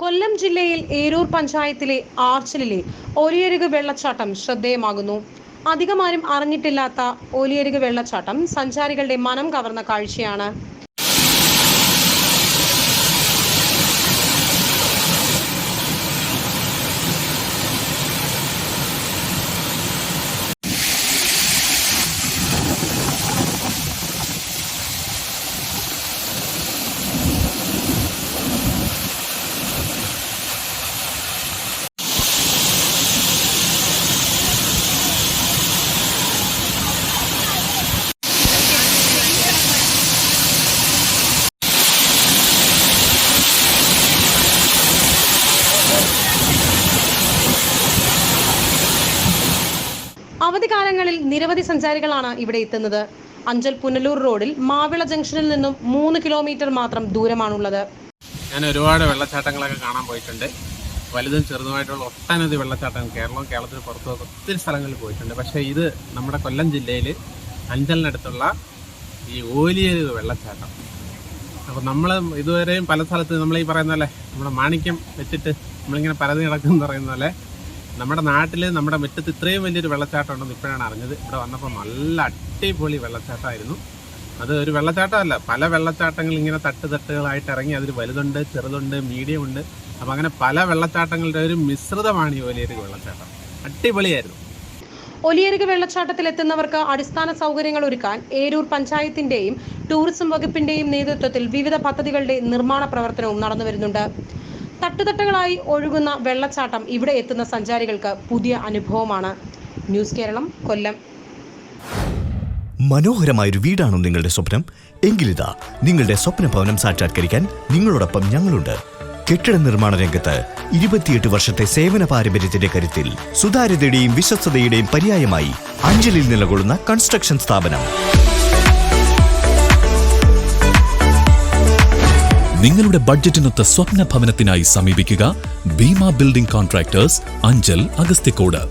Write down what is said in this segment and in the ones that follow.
കൊല്ലം ജില്ലയിൽ ഏരൂർ പഞ്ചായത്തിലെ ആർച്ചിലെ ഒലിയരുക് വെള്ളച്ചാട്ടം ശ്രദ്ധേയമാകുന്നു. അധികമാരും അറിഞ്ഞിട്ടില്ലാത്ത ഒലിയരുക് വെള്ളച്ചാട്ടം സഞ്ചാരികളുടെ മനം കവർന്ന കാഴ്ചയാണ്. അവധിക്കാലങ്ങളിൽ നിരവധി സഞ്ചാരികളാണ് ഇവിടെ എത്തുന്നത്. അഞ്ചൽ പുനലൂർ റോഡിൽ മാവിള ജംഗ്ഷനിൽ നിന്നും മൂന്ന് കിലോമീറ്റർ മാത്രം ദൂരമാണുള്ളത്. ഞാൻ ഒരുപാട് വെള്ളച്ചാട്ടങ്ങളൊക്കെ കാണാൻ പോയിട്ടുണ്ട്. വലുതും ചെറുതുമായിട്ടുള്ള ഒട്ടനവധി വെള്ളച്ചാട്ടങ്ങൾ കേരളവും കേരളത്തിന് പുറത്തു ഒത്തിരി സ്ഥലങ്ങളിൽ പോയിട്ടുണ്ട്. പക്ഷേ ഇത് നമ്മുടെ കൊല്ലം ജില്ലയിൽ അഞ്ചലിനടുത്തുള്ള ഈ ഓലിയൊരു വെള്ളച്ചാട്ടം. അപ്പോൾ നമ്മൾ ഇതുവരെയും പല സ്ഥലത്ത് നമ്മൾ ഈ പറയുന്ന പോലെ നമ്മുടെ മാണിക്യം വെച്ചിട്ട് നമ്മളിങ്ങനെ പരതി കിടക്കും പറയുന്ന പോലെ നമ്മുടെ നാട്ടിൽ നമ്മുടെ മുറ്റത്ത് ഇത്രയും വലിയൊരു വെള്ളച്ചാട്ടം ഉണ്ടെന്ന് ഇപ്പോഴാണ് അറിഞ്ഞത്. ഇവിടെ വന്നപ്പോൾ നല്ല അടിപൊളി വെള്ളച്ചാട്ടമായിരുന്നു. അത് ഒരു വെള്ളച്ചാട്ടമല്ല പല വെള്ളച്ചാട്ടങ്ങൾ ഇങ്ങനെ തട്ട് തട്ടുകളായിട്ട് ഇറങ്ങി അതിൽ വലുതുണ്ട് ചെറുതുണ്ട് മീഡിയം ഉണ്ട് അപ്പം അങ്ങനെ പല വെള്ളച്ചാട്ടങ്ങളുടെ ഒരു മിശ്രിതമാണ് ഈ വലിയൊരു വെള്ളച്ചാട്ടം. അടിപൊളിയായിരുന്നു. ഒലിയരുക് വെള്ളച്ചാട്ടത്തിൽ എത്തുന്നവർക്ക് അടിസ്ഥാന സൗകര്യങ്ങൾ ഒരുക്കാൻ ഏരൂർ പഞ്ചായത്തിന്റെയും ടൂറിസം വകുപ്പിന്റെയും നേതൃത്വത്തിൽ വിവിധ പദ്ധതികളുടെ നിർമ്മാണ പ്രവർത്തനവും നടന്നു വരുന്നുണ്ട്. തട്ടുതട്ടുകളായി ഒഴുകുന്ന വെള്ളച്ചാട്ടം ഇവിടെ എത്തുന്ന സഞ്ചാരികൾക്ക് പുതിയ അനുഭവമാണ്. ന്യൂസ് കേരളം കൊല്ലം. മനോഹരമായൊരു വീടാണോ നിങ്ങളുടെ സ്വപ്നം. എങ്കിലിതാ നിങ്ങളുടെ സ്വപ്ന ഭവനം സാക്ഷാത്കരിക്കാൻ നിങ്ങളോടൊപ്പം ഞങ്ങളുണ്ട്. കെട്ടിട നിർമ്മാണ രംഗത്ത് ഇരുപത്തിയെട്ട് വർഷത്തെ സേവന പാരമ്പര്യത്തിന്റെ കരുത്തിൽ സുതാര്യതയുടെയും വിശ്വസ്തയുടെയും പര്യായമായി അഞ്ചലിൽ നിലകൊള്ളുന്ന കൺസ്ട്രക്ഷൻ സ്ഥാപനം. നിങ്ങളുടെ ബഡ്ജറ്റിനൊത്ത സ്വപ്ന ഭവനത്തിനായി സമീപിക്കുക ഭീമ ബിൽഡിംഗ് കോൺട്രാക്ടേഴ്സ് അഞ്ചൽ അഗസ്ത്യക്കോട്.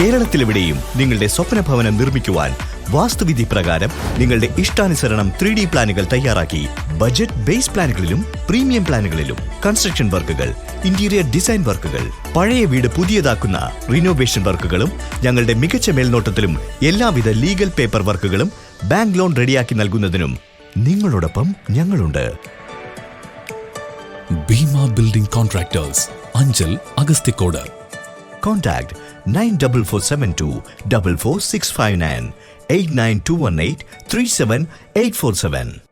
കേരളത്തിലെവിടെയും നിങ്ങളുടെ സ്വപ്ന ഭവനം നിർമ്മിക്കുവാൻ വാസ്തുവിധി പ്രകാരം നിങ്ങളുടെ ഇഷ്ടാനുസരണം ത്രീ ഡി പ്ലാനുകൾ തയ്യാറാക്കി. ബജറ്റ് ബേസ് പ്ലാനുകളിലും പ്രീമിയം പ്ലാനുകളിലും കൺസ്ട്രക്ഷൻ വർക്കുകൾ ഇന്റീരിയർ ഡിസൈൻ വർക്കുകൾ പഴയ വീട് പുതിയതാക്കുന്ന റിനോവേഷൻ വർക്കുകളും ഞങ്ങളുടെ മികച്ച മേൽനോട്ടത്തിലും എല്ലാവിധ ലീഗൽ പേപ്പർ വർക്കുകളും ബാങ്ക് ലോൺ റെഡിയാക്കി നൽകുന്നതിനും നിങ്ങളോടൊപ്പം ഞങ്ങളുണ്ട് Bheema building contractors Anchal Agasthyakode Contact 9472 44659 89218 37847.